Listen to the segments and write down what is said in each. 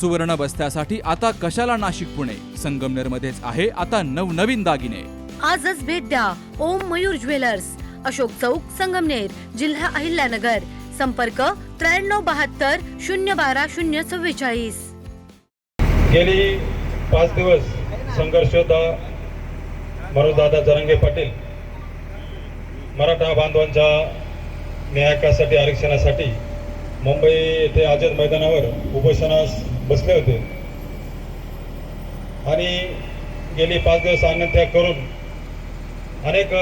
सुवर्ण बस्त्यासाठी आता कशाला नाशिक पुणे? संगमनेर मध्येच आहे आता नवनवीन दागिने. आजच भेट द्या ओम मयूर ज्वेलर्स. अशोक चौक संगमनेर जिल्हा अहिल्यानगर. संपर्क त्र्याण्णव बहात्तर शून्य बारा शून्य चव्वेचाळीस. गेली पाच दिवस संघर्ष होता मनोजदादा जरंगे पाटील मराठा बांधवांच्या न्यायकासाठी आरक्षणासाठी मुंबई येथे आझाद मैदानावर उपोषणास बसले होते. आणि गेली पाच दिवस अन्नत्याग करून अनेक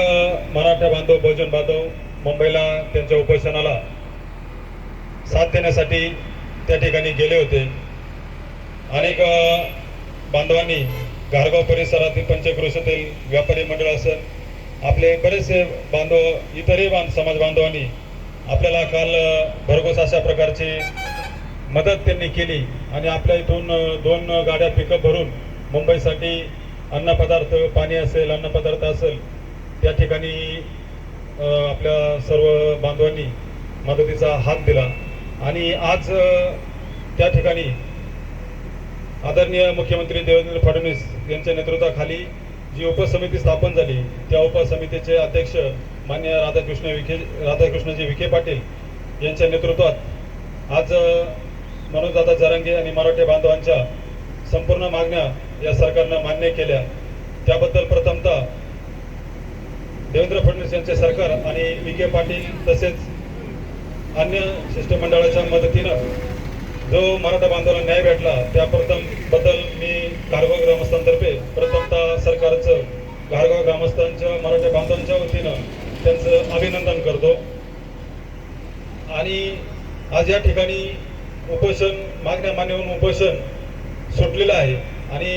मराठा बांधव बहुजन बांधव मुंबईला त्यांच्या उपोषणाला साथ देण्यासाठी त्या ठिकाणी गेले होते. अनेक बांधवांनी घारगाव परिसरातील पंचक्रोशातील व्यापारी मंडळ असेल आपले बरेचसे बांधव इतरही बांध समाज बांधवांनी आपल्याला काल भरघोस अशा प्रकारची मदत त्यांनी केली आणि आपल्या इथून दोन गाड्या पिकअप भरून मुंबईसाठी अन्नपदार्थ पाणी असेल अन्नपदार्थ असेल त्या ठिकाणी आपल्या सर्व बांधवांनी मदतीचा हात दिला. आणि आज त्या ठिकाणी आदरणीय मुख्यमंत्री देवेंद्र फडणवीस यांच्या नेतृत्वाखाली जी उपसमिती स्थापन झाली त्या उपसमितीचे अध्यक्ष मान्य राधाकृष्ण विखे राधाकृष्णजी विखे पाटील यांच्या नेतृत्वात आज मनोजदादा जरांगे आणि मराठी बांधवांच्या संपूर्ण मागण्या या सरकारनं मान्य केल्या. त्याबद्दल प्रथमतः देवेंद्र फडणवीस यांचे सरकार आणि विखे पाटील तसेच अन्य शिष्टमंडळाच्या मदतीनं जो मराठा बांधवांना न्याय भेटला त्या प्रथमबद्दल मी गारगाव ग्रामस्थांतर्फे प्रथमतः सरकारचं गारगाव ग्रामस्थांच्या मराठा बांधवांच्या वतीनं त्यांचं अभिनंदन करतो. आणि आज या ठिकाणी उपोषण मागण्या मान्य होऊन उपोषण सुटलेलं आहे. आणि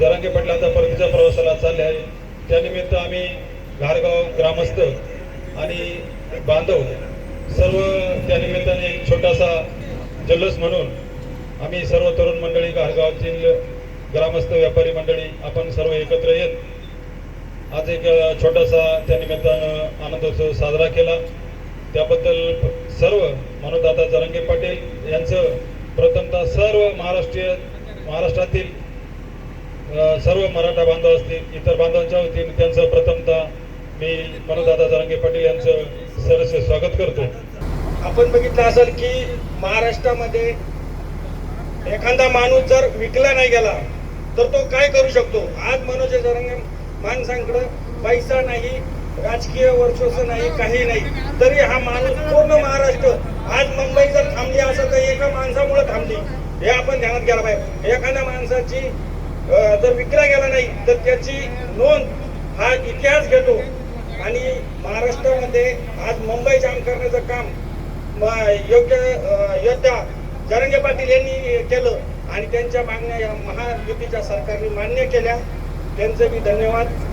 जरांगे पाटील परतीच्या प्रवासाला चालले आहे त्यानिमित्त आम्ही घारगाव ग्रामस्थ आणि बांधव सर्व त्यानिमित्ताने एक छोटासा जल्लोष म्हणून आम्ही सर्व तरुण मंडळी घारगावातील ग्रामस्थ व्यापारी मंडळी आपण सर्व एकत्र येत आज एक छोटासा त्यानिमित्तानं आनंदोत्सव साजरा केला. त्याबद्दल सर्व मनोदादा जरंगे पाटील यांचं प्रथमतः सर्व महाराष्ट्रीय महाराष्ट्रातील सर्व मराठा बांधव असतील इतर बांधवांच्या वतीने त्यांचं प्रथमतः मी मनोदादा जरंगे पाटील यांचं सरस स्वागत करतो. आपण बघितलं असेल की महाराष्ट्रामध्ये एखादा माणूस जर विकला नाही गेला तर तो काय करू शकतो? आज मनोज जरंगे माणसांकडे पैसा नाही राजकीय वर्चस्व नाही काही नाही. तरी हा माणूस पूर्ण महाराष्ट्र आज मुंबई जर थांबली असेल तर एका माणसामुळे थांबली. हे आपण ध्यानात घ्यायला पाहिजे. एखाद्या माणसाची जर विकला गेला नाही तर त्याची नोंद हा इतिहास घेतो. आणि महाराष्ट्रामध्ये आज मुंबई जाम करण्याचं काम योग्य योद्धा जरंगे पाटील यांनी केलं. आणि त्यांच्या मागण्या या महायुतीच्या सरकारने मान्य केल्या. त्यांचं मी धन्यवाद.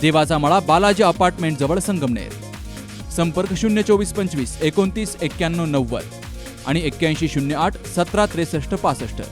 देवाचा मळा बालाजी अपार्टमेंट जवळ संगमनेर. संपर्क शून्य चोवीस पंचवीस एकोणतीस एक्क्याण्णव नव्वद आणि एक्क्याऐंशी शून्य आठ सतरा त्रेसष्ट पासष्ट.